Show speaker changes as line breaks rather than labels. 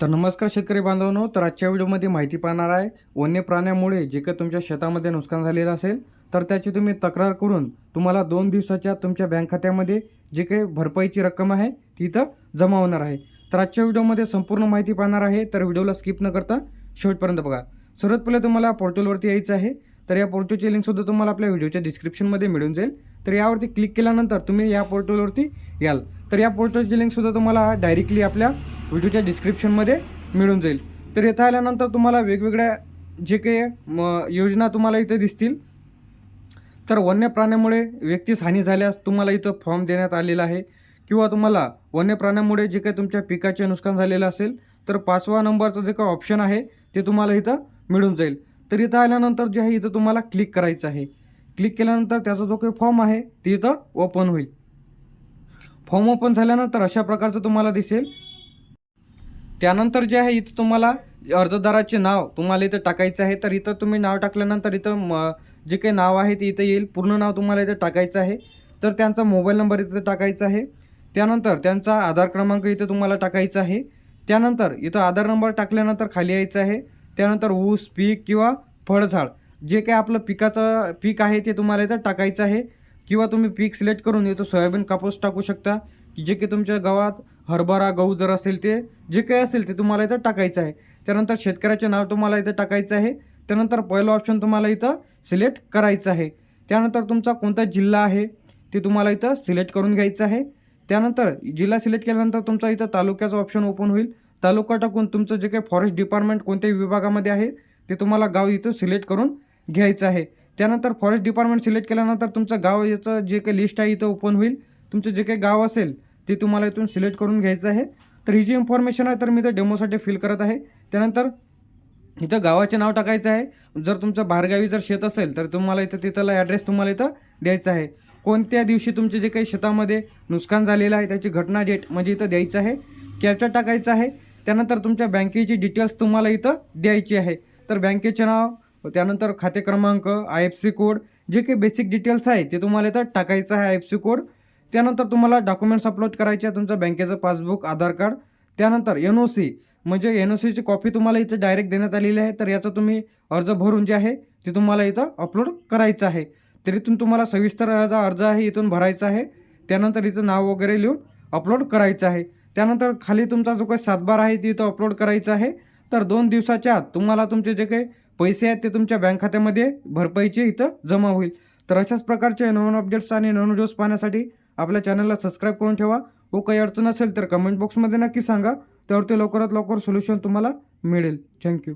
तर नमस्कार शेतकरी बांधवांनो तर आजच्या व्हिडिओमध्ये माहिती पाहणार आहे वन्य प्राण्यामुळे जे काही तुमच्या शेतामध्ये नुकसान झालेलं असेल तर त्याची तुम्ही तक्रार करून तुम्हाला दोन दिवसाच्या तुमच्या बँक खात्यामध्ये जे काही भरपाईची रक्कम आहे ती इथं जमा होणार आहे. तर आजच्या व्हिडिओमध्ये संपूर्ण माहिती पाहणार आहे तर व्हिडिओला स्किप न करता शेवटपर्यंत बघा. सर्वात पहिले तुम्हाला पोर्टलवरती यायचं आहे तर या पोर्टलची लिंकसुद्धा तुम्हाला आपल्या व्हिडिओच्या डिस्क्रिप्शनमध्ये मिळून जाईल. तर यावरती क्लिक केल्यानंतर तुम्ही या पोर्टलवरती याल. तर या पोर्टलची लिंकसुद्धा तुम्हाला डायरेक्टली आपल्या व्हिडिओच्या डिस्क्रिप्शनमध्ये मिळून जाईल. तर इथं आल्यानंतर तुम्हाला वेगवेगळ्या जे काही म, योजना तुम्हाला इथे दिसतील. तर वन्य प्राण्यामुळे व्यक्तीस हानी झाल्यास तुम्हाला इथं फॉर्म देण्यात आलेला आहे. किंवा तुम्हाला वन्य प्राण्यामुळे जे काही तुमच्या पिकाचे नुकसान झालेलं असेल तर पाचवा नंबरचं जे काही ऑप्शन आहे ते तुम्हाला इथं मिळून जाईल. तर इथं आल्यानंतर जे आहे इथं तुम्हाला क्लिक करायचं आहे. क्लिक केल्यानंतर त्याचा जो काही फॉर्म आहे ते इथं ओपन होईल. फॉर्म ओपन झाल्यानंतर अशा प्रकारचं तुम्हाला दिसेल. त्यानंतर जे आहे इथं तुम्हाला अर्जदाराचे नाव तुम्हाला इथं टाकायचं आहे. तर इथं तुम्ही नाव टाकल्यानंतर इथं म जे काही नाव आहे ते इथं येईल. पूर्ण नाव तुम्हाला इथं टाकायचं आहे. तर त्यांचा मोबाईल नंबर इथं टाकायचा आहे. त्यानंतर त्यांचा आधार क्रमांक इथं तुम्हाला टाकायचा आहे. त्यानंतर इथं आधार नंबर टाकल्यानंतर खाली यायचं आहे. त्यानंतर ऊस पीक किंवा फळझाड जे काही आपलं पिकाचं पीक आहे ते तुम्हाला इथं टाकायचं आहे. किंवा तुम्ही पीक सिलेक्ट करून इथं सोयाबीन कापूस टाकू शकता. जे की तुमच्या गावात हरभरा गहू जर असेल ते जे काही असेल ते तुम्हाला इथं टाकायचं आहे. त्यानंतर शेतकऱ्याचे नाव तुम्हाला इथं टाकायचं आहे. त्यानंतर पहिलं ऑप्शन तुम्हाला इथं सिलेक्ट करायचं आहे. त्यानंतर तुमचा कोणता जिल्हा आहे ते तुम्हाला इथं सिलेक्ट करून घ्यायचं आहे. त्यानंतर जिल्हा सिलेक्ट केल्यानंतर तुमचा इथं तालुक्याचं ऑप्शन ओपन होईल. तालुका टाकून तुमचं जे काही फॉरेस्ट डिपार्टमेंट कोणत्याही विभागामध्ये आहे ते तुम्हाला गाव इथं सिलेक्ट करून घ्यायचं आहे. त्यानंतर फॉरेस्ट डिपार्टमेंट सिलेक्ट केल्यानंतर तुमचं गाव याचं जे काही लिस्ट आहे इथं ओपन होईल. तुमचं जे काही गाव असेल ते तुम्हाला इथून सिलेक्ट करून घ्यायचं आहे. तर ही जी इन्फॉर्मेशन आहे तर मी इथं डेमोसाठी फिल करत आहे. त्यानंतर इथं गावाचे नाव टाकायचं आहे. जर तुमचं बाहेरगावी जर शेत असेल तर तुम्हाला इथं तिथला ॲड्रेस तुम्हाला इथं द्यायचा आहे. कोणत्या दिवशी तुमचे जे काही शेतामध्ये नुकसान झालेलं आहे त्याची घटना डेट म्हणजे इथं द्यायचं आहे. कॅप्चर टाकायचं आहे. त्यानंतर तुमच्या बँकेची डिटेल्स तुम्हाला इथं द्यायची आहे. तर बँकेचे नाव त्यानंतर खाते क्रमांक आय एफ सी कोड जे काही बेसिक डिटेल्स आहे ते तुम्हाला इथं टाकायचं आहे आय एफ सी कोड त्यानंतर तुम्हाला डॉक्युमेंट्स अपलोड करायचे आहे तुमचं बँकेचं पासबुक आधार कार्ड. त्यानंतर एन ओ सी म्हणजे एन ओ सीची कॉपी तुम्हाला इथं डायरेक्ट देण्यात आलेली आहे. तर याचा तुम्ही अर्ज भरून जे आहे ते तुम्हाला इथं अपलोड करायचं आहे. तर इथून तुम्हाला सविस्तर याचा अर्ज आहे इथून भरायचा आहे. त्यानंतर इथं नाव वगैरे लिहून अपलोड करायचं आहे. त्यानंतर खाली तुमचा जो काही सातबार आहे ते इथं अपलोड करायचा आहे. तर दोन दिवसाच्या आत तुम्हाला तुमचे जे काही पैसे आहेत ते तुमच्या बँक खात्यामध्ये भरपाईचे इथं जमा होईल. तर अशाच प्रकारचे नवीन अपडेट्स आणि नवीन व्हिडिओज पाहण्यासाठी आपल्या चॅनलला सबस्क्राईब करून ठेवा. व काही अडचण असेल तर कमेंट बॉक्समध्ये नक्की सांगा. त्यावरती लवकरात लवकर सोल्युशन तुम्हाला मिळेल. थँक्यू